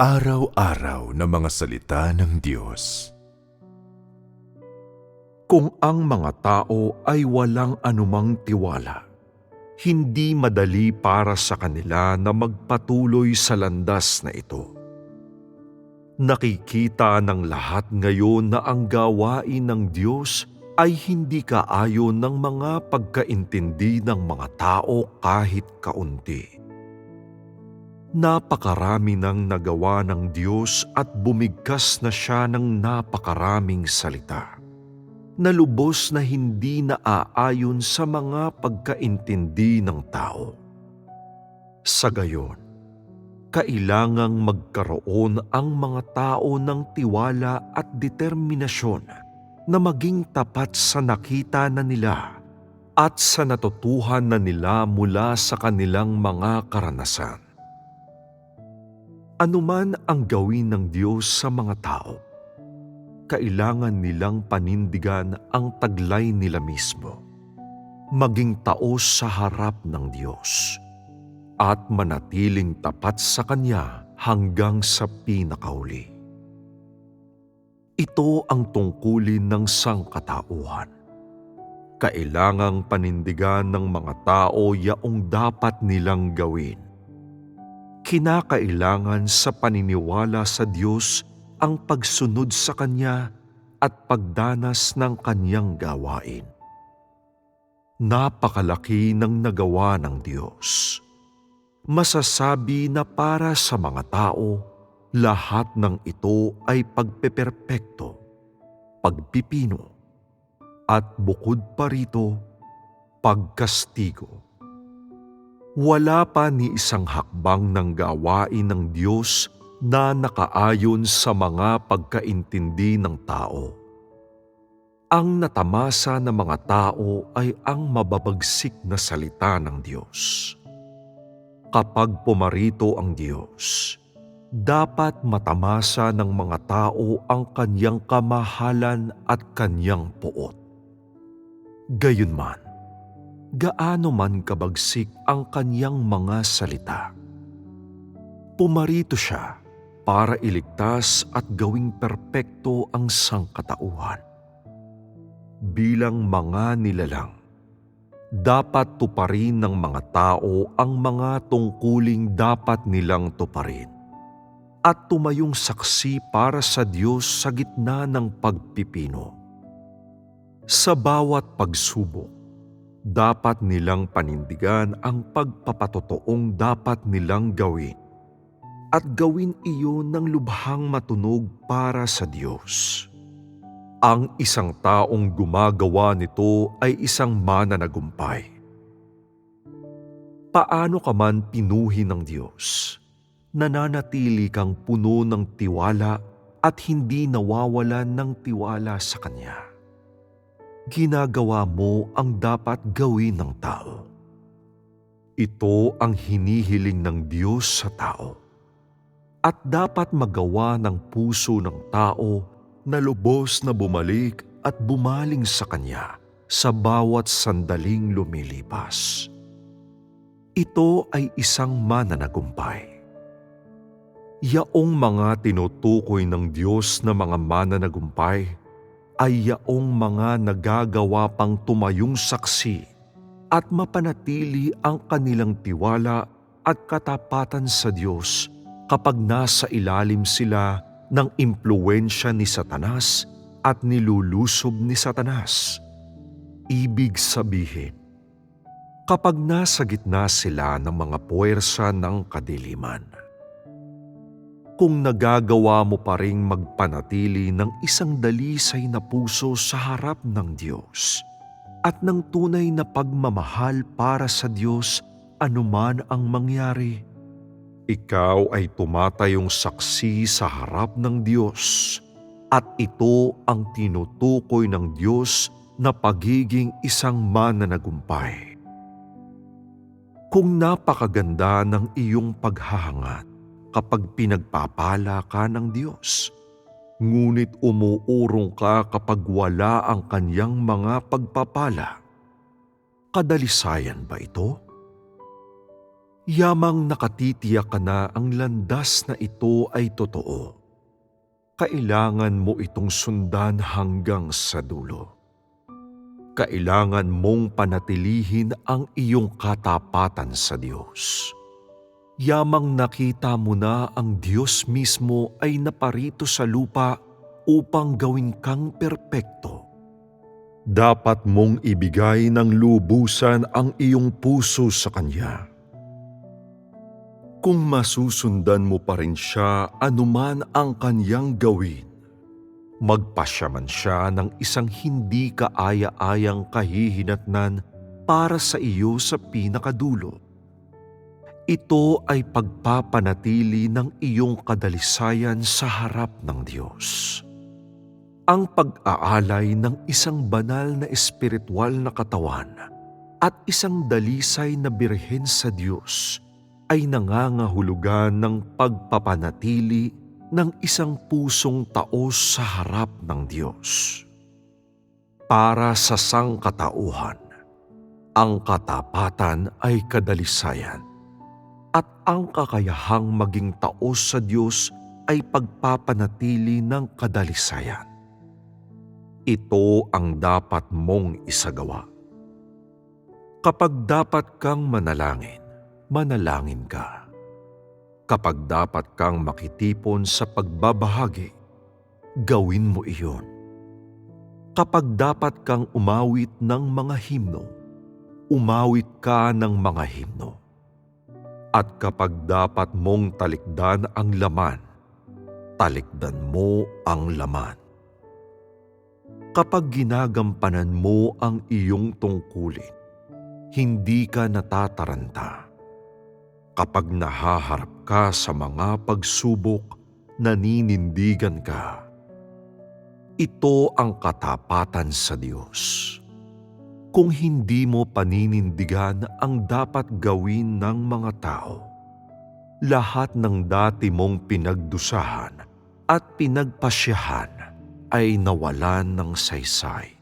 Pang-araw-araw na mga salita ng Diyos. Kung ang mga tao ay walang anumang tiwala, hindi madali para sa kanila na magpatuloy sa landas na ito. Nakikita ng lahat ngayon na ang gawain ng Diyos ay hindi kaayon ng mga pagkaintindi ng mga tao kahit kaunti. Napakarami nang nagawa ng Diyos at bumigkas na siya ng napakaraming salita na lubos na hindi naaayon sa mga pagkaintindi ng tao. Sa gayon, kailangang magkaroon ang mga tao ng tiwala at determinasyon na maging tapat sa nakita na nila at sa natutuhan na nila mula sa kanilang mga karanasan. Anuman ang gawin ng Diyos sa mga tao, kailangan nilang panindigan ang taglay nila mismo, maging taos sa harap ng Diyos, at manatiling tapat sa Kanya hanggang sa pinakauli. Ito ang tungkulin ng sangkatauhan. Kailangang panindigan ng mga tao yaong dapat nilang gawin kinakailangan sa paniniwala sa Diyos ang pagsunod sa Kanya at pagdanas ng Kanyang gawain. Napakalaki ng nagawa ng Diyos. Masasabi na para sa mga tao, lahat ng ito ay pagpeperpekto, pagpipino, at bukod pa rito, pagkastigo wala pa ni isang hakbang ng gawain ng Diyos na nakaayon sa mga pagkaintindi ng tao. Ang natamasa ng mga tao ay ang mababagsik na salita ng Diyos. Kapag pumarito ang Diyos, dapat matamasa ng mga tao ang kanyang kamahalan at kanyang puot. Gayunman, gaano man kabagsik ang kanyang mga salita. Pumarito siya para iligtas at gawing perpekto ang sangkatauhan. Bilang mga nilalang, dapat tuparin ng mga tao ang mga tungkuling dapat nilang tuparin at tumayong saksi para sa Diyos sa gitna ng pagpipino. Sa bawat pagsubok, dapat nilang panindigan ang pagpapatotoong dapat nilang gawin at gawin iyon ng lubhang matunog para sa Diyos. Ang isang taong gumagawa nito ay isang mananagumpay. Paano ka man pinuhi ng Diyos, nananatili kang puno ng tiwala at hindi nawawalan ng tiwala sa Kanya ginagawa mo ang dapat gawin ng tao. Ito ang hinihiling ng Diyos sa tao. At dapat magawa ng puso ng tao na lubos na bumalik at bumaling sa Kanya sa bawat sandaling lumilipas. Ito ay isang mananagumpay. Yaong mga tinutukoy ng Diyos na mga mananagumpay ay yaong mga nagagawa pang tumayong saksi at mapanatili ang kanilang tiwala at katapatan sa Diyos kapag nasa ilalim sila ng impluensya ni Satanas at nilulusob ni Satanas. Ibig sabihin, kapag nasa gitna sila ng mga puwersa ng kadiliman, kung nagagawa mo pa ring magpanatili ng isang dalisay na puso sa harap ng Diyos at ng tunay na pagmamahal para sa Diyos anuman ang mangyari. Ikaw ay tumatayong saksi sa harap ng Diyos at ito ang tinutukoy ng Diyos na pagiging isang mananagumpay. Kung napakaganda ng iyong paghahangad, kapag pinagpapala ka ng Diyos. Ngunit umuurong ka kapag wala ang kanyang mga pagpapala. Kadalisayan ba ito? Yamang nakatitiyak ka na ang landas na ito ay totoo. Kailangan mo itong sundan hanggang sa dulo. Kailangan mong panatilihin ang iyong katapatan sa Diyos. Yamang nakita mo na ang Diyos mismo ay naparito sa lupa upang gawin kang perpekto. Dapat mong ibigay ng lubusan ang iyong puso sa Kanya. Kung masusundan mo pa rin siya anuman ang kanyang gawin, magpasya man siya ng isang hindi kaaya-ayang kahihinatnan para sa iyo sa pinakadulo. Ito ay pagpapanatili ng iyong kadalisayan sa harap ng Diyos. Ang pag-aalay ng isang banal na espiritual na katawan at isang dalisay na birhen sa Diyos ay nangangahulugan ng pagpapanatili ng isang pusong taos sa harap ng Diyos. Para sa sangkatauhan, ang katapatan ay kadalisayan at ang kakayahang maging taos sa Diyos ay pagpapanatili ng kadalisayan. Ito ang dapat mong isagawa. Kapag dapat kang manalangin, manalangin ka. Kapag dapat kang makitipon sa pagbabahagi, gawin mo iyon. Kapag dapat kang umawit ng mga himno, umawit ka ng mga himno. At kapag dapat mong talikdan ang laman, talikdan mo ang laman. Kapag ginagampanan mo ang iyong tungkulin, hindi ka natataranta kapag nahaharap ka sa mga pagsubok, naninindigan ka. Ito ang katapatan sa Diyos. Kung hindi mo paninindigan ang dapat gawin ng mga tao, lahat ng dati mong pinagdusahan at pinagpasyahan ay nawalan ng saysay.